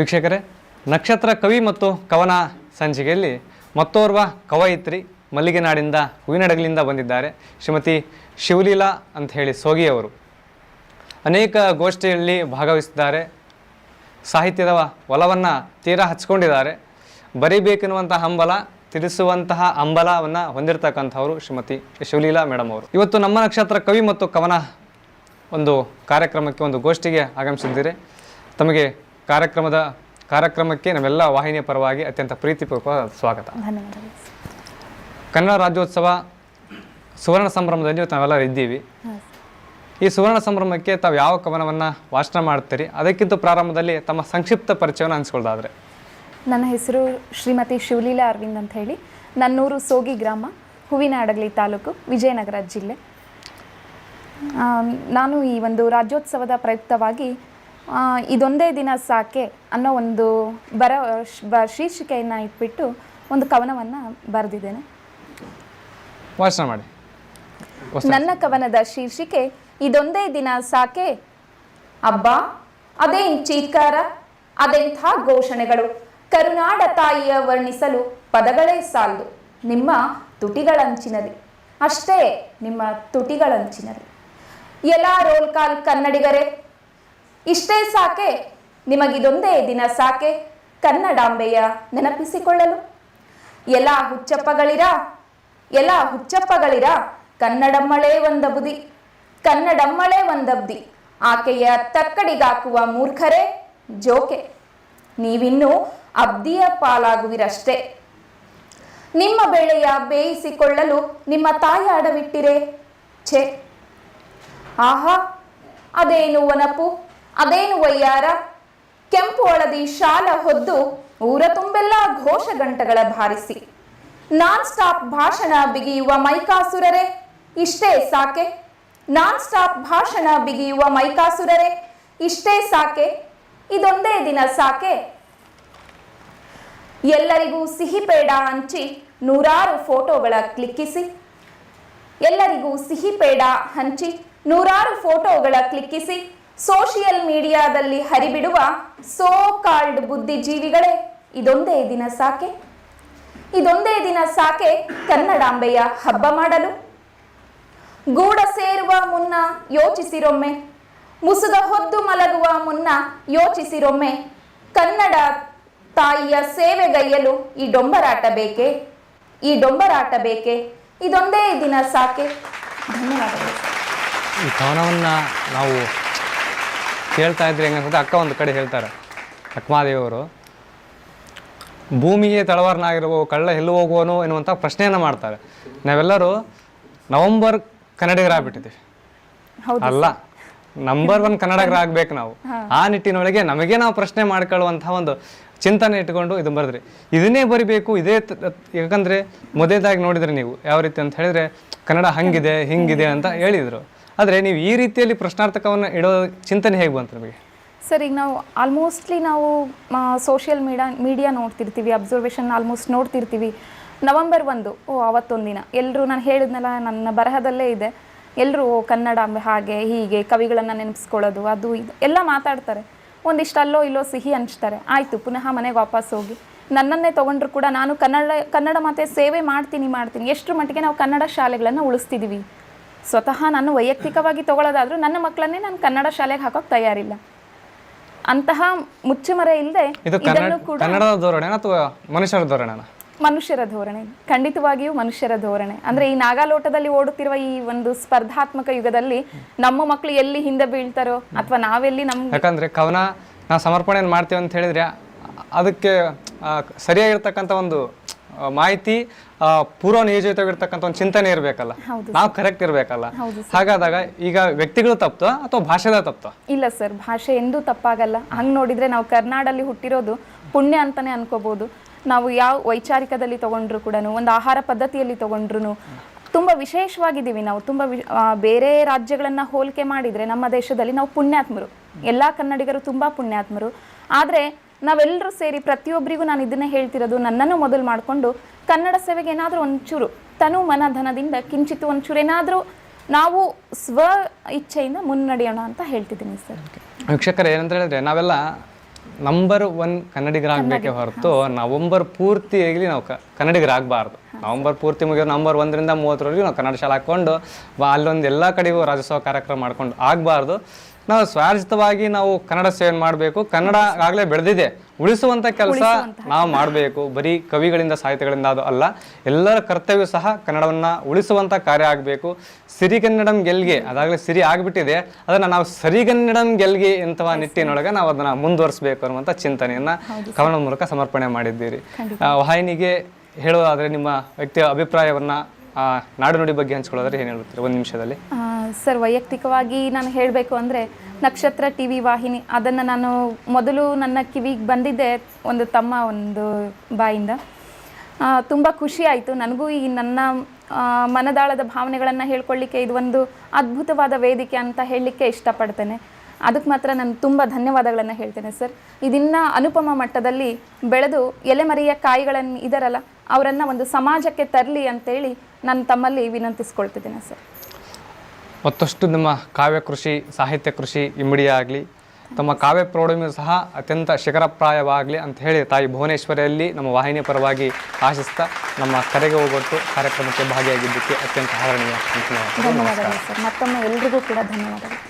ವೀಕ್ಷಕರೇ, ನಕ್ಷತ್ರ ಕವಿ ಮತ್ತು ಕವನ ಸಂಚಿಕೆಯಲ್ಲಿ ಮತ್ತೋರ್ವ ಕವಯಿತ್ರಿ ಮಲ್ಲಿಗೆನಾಡಿಂದ ಹೂವಿನಡಗಲಿಂದ ಬಂದಿದ್ದಾರೆ. ಶ್ರೀಮತಿ ಶಿವಲೀಲಾ ಅಂತ ಹೇಳಿ ಸೋಗಿಯವರು ಅನೇಕ ಗೋಷ್ಠಿಯಲ್ಲಿ ಭಾಗವಹಿಸಿದ್ದಾರೆ. ಸಾಹಿತ್ಯದ ಒಲವನ್ನು ತೀರಾ ಹಚ್ಕೊಂಡಿದ್ದಾರೆ. ಬರೀಬೇಕೆನ್ನುವಂತಹ ಹಂಬಲ, ತಿಳಿಸುವಂತಹ ಹಂಬಲವನ್ನು ಹೊಂದಿರತಕ್ಕಂಥವರು ಶ್ರೀಮತಿ ಶಿವಲೀಲಾ ಮೇಡಮ್ ಅವರು. ಇವತ್ತು ನಮ್ಮ ನಕ್ಷತ್ರ ಕವಿ ಮತ್ತು ಕವನ ಒಂದು ಕಾರ್ಯಕ್ರಮಕ್ಕೆ, ಒಂದು ಗೋಷ್ಠಿಗೆ ಆಗಮಿಸಿದ್ದೀರಿ. ತಮಗೆ ಕಾರ್ಯಕ್ರಮದ ಕಾರ್ಯಕ್ರಮಕ್ಕೆ ನಾವೆಲ್ಲ ವಾಹಿನಿಯ ಪರವಾಗಿ ಅತ್ಯಂತ ಪ್ರೀತಿಪೂರ್ವಕ ಸ್ವಾಗತ. ಧನ್ಯವಾದಗಳು. ಕನ್ನಡ ರಾಜ್ಯೋತ್ಸವ ಸುವರ್ಣ ಸಂಭ್ರಮದಲ್ಲಿ ನಾವೆಲ್ಲ ನಾವೆಲ್ಲರೂ ಇದ್ದೀವಿ. ಈ ಸುವರ್ಣ ಸಂಭ್ರಮಕ್ಕೆ ತಾವು ಯಾವ ಕವನವನ್ನು ವಾಚನ ಮಾಡ್ತೀರಿ ಅದಕ್ಕಿಂತ ಪ್ರಾರಂಭದಲ್ಲಿ ತಮ್ಮ ಸಂಕ್ಷಿಪ್ತ ಪರಿಚಯವನ್ನು ಅನಿಸ್ಕೊಳ್ದಾದ್ರೆ ನನ್ನ ಹೆಸರು ಶ್ರೀಮತಿ ಶಿವಲೀಲಾ ಅರವಿಂದ್ ಅಂತ ಹೇಳಿ. ನನ್ನೂರು ಸೋಗಿ ಗ್ರಾಮ ಹೂವಿನ ಹಡಗಲಿ ತಾಲೂಕು ವಿಜಯನಗರ ಜಿಲ್ಲೆ. ನಾನು ಈ ಒಂದು ರಾಜ್ಯೋತ್ಸವದ ಪ್ರಯುಕ್ತವಾಗಿ ಇದೊಂದೇ ದಿನ ಸಾಕೆ ಅನ್ನೋ ಒಂದು ಬರ ಶ್- ಬ ಶೀರ್ಷಿಕೆಯನ್ನು ಇಟ್ಬಿಟ್ಟು ಒಂದು ಕವನವನ್ನು ಬರೆದಿದ್ದೇನೆ. ವಾಚನ ಮಾಡಿ. ನನ್ನ ಕವನದ ಶೀರ್ಷಿಕೆ ಇದೊಂದೇ ದಿನ ಸಾಕೆ. ಅಬ್ಬಾ ಅದೇ ಚೀತ್ಕಾರ ಅದೆಂಥ ಘೋಷಣೆಗಳು. ಕರುನಾಡ ತಾಯಿಯ ವರ್ಣಿಸಲು ಪದಗಳೇ ಸಾಲದು. ನಿಮ್ಮ ತುಟಿಗಳಂಚಿನಲ್ಲಿ ಅಷ್ಟೇ ನಿಮ್ಮ ತುಟಿಗಳಂಚಿನಲ್ಲಿ ಎಲ್ಲ ರೋಲ್ ಕಾಲ್ ಕನ್ನಡಿಗರೇ ಇಷ್ಟೇ ಸಾಕೆ? ನಿಮಗಿದೊಂದೇ ದಿನ ಸಾಕೆ? ಕನ್ನಡಾಂಬೆಯ ನೆನಪಿಸಿಕೊಳ್ಳಲು. ಎಲ್ಲ ಹುಚ್ಚಪ್ಪಗಳಿರ? ಎಲ್ಲ ಹುಚ್ಚಪ್ಪಗಳಿರ? ಕನ್ನಡಮ್ಮಳೇ ಒಂದಬುದಿ ಕನ್ನಡಮ್ಮಳೇ ಒಂದಬ್ದಿ ಆಕೆಯ ತಕ್ಕಡಿಗಾಕುವ ಮೂರ್ಖರೇ ಜೋಕೆ. ನೀವಿನ್ನೂ ಅಬ್ದಿಯ ಪಾಲಾಗುವಿರಷ್ಟೇ. ನಿಮ್ಮ ಬೆಳೆಯ ಬೇಯಿಸಿಕೊಳ್ಳಲು ನಿಮ್ಮ ತಾಯಿ ಅಡವಿಟ್ಟಿರೆ? ಛೇ. ಆಹಾ, ಅದೇನು ಒನಪು? ಅದೇನು ವಯ್ಯಾರ? ಕೆಂಪು ಹಳದಿ ಶಾಲ ಹೊದ್ದು ಊರ ತುಂಬೆಲ್ಲ ಘೋಷಗಂಟಗಳ ಭಾರಿಸಿ. ನಾನ್ ಸ್ಟಾಪ್ ಭಾಷಣ ಬಿಗಿಯುವ ಮೈಕಾಸುರರೇ, ಇಷ್ಟೇ ಸಾಕೆ? ನಾನ್ ಸ್ಟಾಪ್ ಭಾಷಣ ಬಿಗಿಯುವ ಮೈಕಾಸುರರೇ, ಇಷ್ಟೇ ಸಾಕೆ? ಇದೊಂದೇ ದಿನ ಸಾಕೆ? ಎಲ್ಲರಿಗೂ ಸಿಹಿ ಪೇಡ ಹಂಚಿ ನೂರಾರು ಫೋಟೋಗಳ ಕ್ಲಿಕ್ಕಿಸಿ. ಎಲ್ಲರಿಗೂ ಸಿಹಿ ಪೇಡ ಹಂಚಿ ನೂರಾರು ಫೋಟೋಗಳ ಕ್ಲಿಕ್ಕಿಸಿ. ಸೋಷಿಯಲ್ ಮೀಡಿಯಾದಲ್ಲಿ ಹರಿಬಿಡುವ ಸೋ ಕಾಲ್ಡ್ ಬುದ್ಧಿಜೀವಿಗಳೇ, ಇದೊಂದೇ ದಿನ ಸಾಕೆ. ಇದೊಂದೇ ದಿನ ಸಾಕೆ ಕನ್ನಡಾಂಬೆಯ ಹಬ್ಬ ಮಾಡಲು. ಗೂಡ ಸೇರುವ ಮುನ್ನ ಯೋಚಿಸಿರೊಮ್ಮೆ ಮುಸುಗ ಹೊದ್ದು ಮಲಗುವ ಮುನ್ನ ಯೋಚಿಸಿರೊಮ್ಮೆ, ಕನ್ನಡ ತಾಯಿಯ ಸೇವೆಗೈಯಲು ಈ ಡೊಂಬರಾಟ ಬೇಕೆ? ಈ ಡೊಂಬರಾಟ ಬೇಕೆ? ಇದೊಂದೇ ದಿನ ಸಾಕೆ. ಧನ್ಯವಾದಗಳು. ಈ ಕವನವನ್ನು ನಾವು ಕೇಳ್ತಾ ಇದ್ರೆ ಹೆಂಗನ್ಸುತ್ತೆ ಅಕ್ಕ ಒಂದು ಕಡೆ ಹೇಳ್ತಾರೆ. ಅಕ್ಮಾದೇವರು ಭೂಮಿಗೆ ತಳವಾರನಾಗಿರುವ ಕಳ್ಳ ಎಲ್ಲಿ ಹೋಗುವನು ಎನ್ನುವಂಥ ಪ್ರಶ್ನೆಯನ್ನು ಮಾಡ್ತಾರೆ. ನಾವೆಲ್ಲರೂ ನವಂಬರ್ ಕನ್ನಡಿಗರಾಗ್ಬಿಟ್ಟಿದ್ದೀವಿ. ಅಲ್ಲ ನಂಬರ್ ಒನ್ ಕನ್ನಡಗರಾಗಬೇಕು ನಾವು. ಆ ನಿಟ್ಟಿನೊಳಗೆ ನಮಗೆ ನಾವು ಪ್ರಶ್ನೆ ಮಾಡ್ಕೊಳ್ಳುವಂತಹ ಒಂದು ಚಿಂತನೆ ಇಟ್ಕೊಂಡು ಇದು ಬರೆದ್ರಿ. ಇದನ್ನೇ ಬರಿಬೇಕು ಇದೇ ಯಾಕಂದ್ರೆ ಮೊದಲೇದಾಗಿ ನೋಡಿದ್ರೆ ನೀವು. ಯಾವ ರೀತಿ ಅಂತ ಹೇಳಿದ್ರೆ ಕನ್ನಡ ಹಂಗಿದೆ ಹಿಂಗಿದೆ ಅಂತ ಹೇಳಿದ್ರು. ಆದ್ರೆ ನೀವು ಈ ರೀತಿಯಲ್ಲಿ ಪ್ರಶ್ನಾರ್ಥಕವನ್ನು ಇಡೋ ಚಿಂತನೆ ಹೇಗೆ ಬಂತು ನಿಮಗೆ? ಸರ್, ಈಗ ನಾವು ಆಲ್ಮೋಸ್ಟ್ಲಿ ನಾವು ಸೋಷಿಯಲ್ ಮೀಡಿಯಾ ಮೀಡಿಯಾ ನೋಡ್ತಿರ್ತೀವಿ ಅಬ್ಸರ್ವೇಷನ್ ಆಲ್ಮೋಸ್ಟ್ ನೋಡ್ತಿರ್ತೀವಿ. ನವಂಬರ್ ಒಂದು, ಓ ಅವತ್ತೊಂದು ದಿನ ಎಲ್ಲರೂ ನಾನು ಹೇಳಿದ್ನಲ್ಲ, ನನ್ನ ಬರಹದಲ್ಲೇ ಇದೆ. ಎಲ್ಲರೂ ಓ ಕನ್ನಡಾಂಬೆ ಹಾಗೆ, ಹೀಗೆ, ಕವಿಗಳನ್ನು ನೆನೆಸ್ಕೊಳ್ಳೋದು ಅದು, ಇದು, ಎಲ್ಲ ಮಾತಾಡ್ತಾರೆ. ಒಂದಿಷ್ಟು ಅಲ್ಲೋ ಇಲ್ಲೋ ಸಿಹಿ ಹಂಚ್ತಾರೆ. ಆಯಿತು, ಪುನಃ ಮನೆಗೆ ವಾಪಸ್ ಹೋಗಿ. ನನ್ನನ್ನೇ ತೊಗೊಂಡ್ರು ಕೂಡ ನಾನು ಕನ್ನಡ ಕನ್ನಡ ಮಾತೆ ಸೇವೆ ಮಾಡ್ತೀನಿ ಮಾಡ್ತೀನಿ. ಎಷ್ಟರ ಮಟ್ಟಿಗೆ ನಾವು ಕನ್ನಡ ಶಾಲೆಗಳನ್ನು ಉಳಿಸ್ತಿದ್ದೀವಿ ಸ್ವತಃ ನಾನು ವೈಯಕ್ತಿಕವಾಗಿ ತೊಗೊಳ್ಳೋದಾದರೂ ನನ್ನ ಮಕ್ಕಳನ್ನೇ ನಾನು ಕನ್ನಡ ಶಾಲೆಗೆ ಹಾಕೋಕೆ ತಯಾರಿಲ್ಲ. ಅಂತಹ ಮುಚ್ಚುಮರೆ ಇಲ್ಲದೆ ಇದು ಕನ್ನಡ ಇದನ್ನು ಕೂಡ ಕನ್ನಡದ ಧೋರಣೆ ಅಥವಾ ಮನುಷ್ಯರ ಧೋರಣೆನ? ಮನುಷ್ಯರ ಧೋರಣೆ. ಖಂಡಿತವಾಗಿಯೂ ಮನುಷ್ಯರ ಧೋರಣೆ. ಅಂದ್ರೆ ಈ ನಾಗಾಲೋಟದಲ್ಲಿ ಓಡುತ್ತಿರುವ ಈ ಒಂದು ಸ್ಪರ್ಧಾತ್ಮಕ ಯುಗದಲ್ಲಿ ನಮ್ಮ ಮಕ್ಕಳು ಎಲ್ಲಿ ಹಿಂದೆ ಬೀಳ್ತಾರೋ ಅಥವಾ ನಾವೆಲ್ಲಿ ನಮ್ ಯಾಕಂದ್ರೆ ಕವನ ನಾವು ಸಮರ್ಪಣೆ ಮಾಡ್ತೀವಿ ಅಂತ ಹೇಳಿದ್ರೆ ಅದಕ್ಕೆ ಸರಿಯಾಗಿರ್ತಕ್ಕಂಥ ಒಂದು ಮಾಹಿತಿ ಪೂರ್ವ ನಿಯೋಜಿತವಾಗಿರ್ತಕ್ಕಂಥ ಒಂದು ಚಿಂತನೆ ಇರಬೇಕಲ್ಲ. ನಾವು ಕರೆಕ್ಟ್ ಇರಬೇಕಲ್ಲ. ಹಾಗಾದಾಗ ಈಗ ವ್ಯಕ್ತಿಗಳು ತಪ್ಪ ಅಥವಾ ಭಾಷೆದ ತಪ್ಪ ಇಲ್ಲ ಸರ್ ಭಾಷೆ ಎಂದೂ ತಪ್ಪಾಗಲ್ಲ. ಹಂಗೆ ನೋಡಿದ್ರೆ ನಾವು ಕರ್ನಾಡಲ್ಲಿ ಹುಟ್ಟಿರೋದು ಪುಣ್ಯ ಅಂತಾನೆ ಅನ್ಕೋಬಹುದು ನಾವು ಯಾವ ವೈಚಾರಿಕದಲ್ಲಿ ತಗೊಂಡ್ರು ಕೂಡ ಒಂದು ಆಹಾರ ಪದ್ಧತಿಯಲ್ಲಿ ತಗೊಂಡ್ರು ತುಂಬ ವಿಶೇಷವಾಗಿದ್ದೀವಿ ನಾವು. ತುಂಬ ಬೇರೆ ರಾಜ್ಯಗಳನ್ನು ಹೋಲಿಕೆ ಮಾಡಿದರೆ ನಮ್ಮ ದೇಶದಲ್ಲಿ ನಾವು ಪುಣ್ಯಾತ್ಮರು. ಎಲ್ಲ ಕನ್ನಡಿಗರು ತುಂಬ ಪುಣ್ಯಾತ್ಮರು. ಆದರೆ ನಾವೆಲ್ಲರೂ ಸೇರಿ ಪ್ರತಿಯೊಬ್ಬರಿಗೂ ನಾನು ಇದನ್ನೇ ಹೇಳ್ತಿರೋದು ನನ್ನನ್ನು ಮೊದಲು ಮಾಡಿಕೊಂಡು ಕನ್ನಡ ಸೇವೆಗೆ ಏನಾದರೂ ಒಂಚೂರು ತನು ಮನ ಧನದಿಂದ ಕಿಂಚಿತ್ತು ಒಂಚೂರು ಏನಾದರೂ ನಾವು ಸ್ವ ಇಚ್ಛೆಯಿಂದ ಮುನ್ನಡೆಯೋಣ ಅಂತ ಹೇಳ್ತಿದ್ದೀನಿ ಸರ್. ವೀಕ್ಷಕರು ಏನಂತ ಹೇಳಿದ್ರೆ ನಾವೆಲ್ಲ ನಂಬರ್ ಒನ್ ಕನ್ನಡಿಗರಾಗಬೇಕೆ ಹೊರತು ನವಂಬರ್ ಪೂರ್ತಿಯಾಗಿ ನಾವು ಕನ್ನಡಿಗರಾಗಬಾರ್ದು. ನವಂಬರ್ ಪೂರ್ತಿ ಮುಗಿಯೋ ನಂಬರ್ ಒಂದರಿಂದ ಮೂವತ್ತರವರೆಗೂ ನಾವು ಕನ್ನಡ ಶಾಲೆ ಹಾಕ್ಕೊಂಡು ಅಲ್ಲೊಂದು ಎಲ್ಲ ಕಡೆಗೂ ರಾಜ್ಯೋತ್ಸವ ಕಾರ್ಯಕ್ರಮ ಮಾಡ್ಕೊಂಡು ಆಗಬಾರ್ದು. ನಾವು ಸ್ವಾರ್ಜಿತವಾಗಿ ನಾವು ಕನ್ನಡ ಸೇವೆ ಮಾಡಬೇಕು. ಕನ್ನಡ ಆಗಲೇ ಬೆಳೆದಿದೆ. ಉಳಿಸುವಂತ ಕೆಲಸ ನಾವು ಮಾಡಬೇಕು. ಬರೀ ಕವಿಗಳಿಂದ ಸಾಹಿತ್ಯಗಳಿಂದ ಅದು ಅಲ್ಲ. ಎಲ್ಲರ ಕರ್ತವ್ಯ ಸಹ ಕನ್ನಡವನ್ನ ಉಳಿಸುವಂತ ಕಾರ್ಯ ಆಗಬೇಕು. ಸಿರಿಗನ್ನಡಂ ಗೆಲ್ಗೆ ಅದಾಗಲೇ ಸಿರಿ ಆಗಿಬಿಟ್ಟಿದೆ. ಅದನ್ನ ನಾವು ಸರಿಗನ್ನಡಂ ಗೆಲ್ಗೆ ಎಂತಹ ನಿಟ್ಟಿನೊಳಗೆ ನಾವು ಅದನ್ನ ಮುಂದುವರಿಸಬೇಕು ಅನ್ನುವಂಥ ಚಿಂತನೆಯನ್ನ ಕವನದ ಮೂಲಕ ಸಮರ್ಪಣೆ ಮಾಡಿದ್ದೀರಿ. ವಾಹಿನಿಗೆ ಹೇಳೋದಾದರೆ ನಿಮ್ಮ ವ್ಯಕ್ತಿಯ ಅಭಿಪ್ರಾಯವನ್ನ ನಾಡು ನುಡಿ ಬಗ್ಗೆ ಹಂಚ್ಕೊಳ್ಳೋದ್ರೆ ಏನು ಹೇಳ್ತೀರಿ? ಒಂದು ನಿಮಿಷದಲ್ಲಿ. ಸರ್, ವೈಯಕ್ತಿಕವಾಗಿ ನಾನು ಹೇಳಬೇಕು ಅಂದರೆ ನಕ್ಷತ್ರ ಟಿ ವಿ ವಾಹಿನಿ, ಅದನ್ನು ನಾನು ಮೊದಲು ನನ್ನ ಕಿವಿಗೆ ಬಂದಿದ್ದೆ ಒಂದು ತಮ್ಮ ಒಂದು ಬಾಯಿಂದ. ತುಂಬ ಖುಷಿ ಆಯಿತು. ನನಗೂ ಈ ನನ್ನ ಮನದಾಳದ ಭಾವನೆಗಳನ್ನು ಹೇಳ್ಕೊಳ್ಳಿಕ್ಕೆ ಇದು ಒಂದು ಅದ್ಭುತವಾದ ವೇದಿಕೆ ಅಂತ ಹೇಳಲಿಕ್ಕೆ ಇಷ್ಟಪಡ್ತೇನೆ. ಅದಕ್ಕೆ ಮಾತ್ರ ನಾನು ತುಂಬ ಧನ್ಯವಾದಗಳನ್ನು ಹೇಳ್ತೇನೆ ಸರ್. ಇದನ್ನ ಅನುಪಮ ಮಟ್ಟದಲ್ಲಿ ಬೆಳೆದು ಎಲೆಮರೆಯ ಕಾಯಿಗಳನ್ನು ಇದರಲ್ಲ, ಅವರನ್ನು ಒಂದು ಸಮಾಜಕ್ಕೆ ತರಲಿ ಅಂತೇಳಿ ನಾನು ತಮ್ಮಲ್ಲಿ ವಿನಂತಿಸ್ಕೊಳ್ತಿದ್ದೇನೆ ಸರ್. ಮತ್ತಷ್ಟು ನಮ್ಮ ಕಾವ್ಯ ಕೃಷಿ, ಸಾಹಿತ್ಯ ಕೃಷಿ ಇಮ್ಮಡಿಯಾಗಲಿ ತಮ್ಮ ಕಾವ್ಯ ಪ್ರೌಢಿಮೆಯು ಸಹ ಅತ್ಯಂತ ಶಿಖರಪ್ರಾಯವಾಗಲಿ ಅಂತ ಹೇಳಿ ತಾಯಿ ಭುವನೇಶ್ವರಿಯಲ್ಲಿ ನಮ್ಮ ವಾಹಿನಿಯ ಪರವಾಗಿ ಆಶಿಸ್ತಾ ನಮ್ಮ ಕರೆಗೆ ಹೋಗೊಟ್ಟು ಕಾರ್ಯಕ್ರಮಕ್ಕೆ ಭಾಗಿಯಾಗಿದ್ದಕ್ಕೆ ಅತ್ಯಂತ ಧನ್ಯವಾದಗಳು. ಧನ್ಯವಾದಗಳು ಸರ್ ಮತ್ತೊಮ್ಮೆ ಎಲ್ರಿಗೂ ಕೂಡ ಧನ್ಯವಾದಗಳು